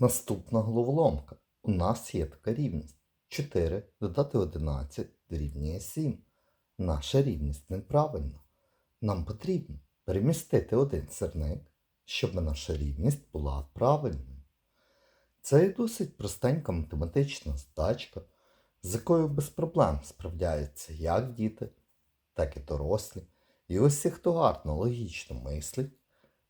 Наступна головоломка. У нас є така рівність. 4 додати 11 дорівнює 7. Наша рівність неправильна. Нам потрібно перемістити один сирник, щоб наша рівність була правильною. Це і досить простенька математична задачка, з якою без проблем справляються як діти, так і дорослі. І усі, хто гарно логічно мислить,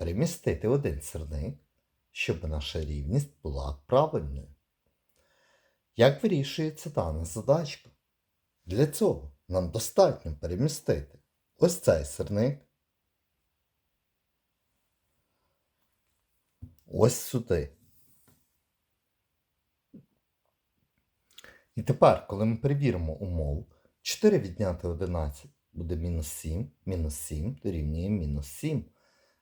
перемістити один сирник, щоб наша рівність була правильною. Як вирішується дана задачка? Для цього нам достатньо перемістити ось цей сирник ось сюди. І тепер, коли ми перевіримо умову, 4 відняти 11 буде мінус 7, мінус 7 дорівнює мінус 7.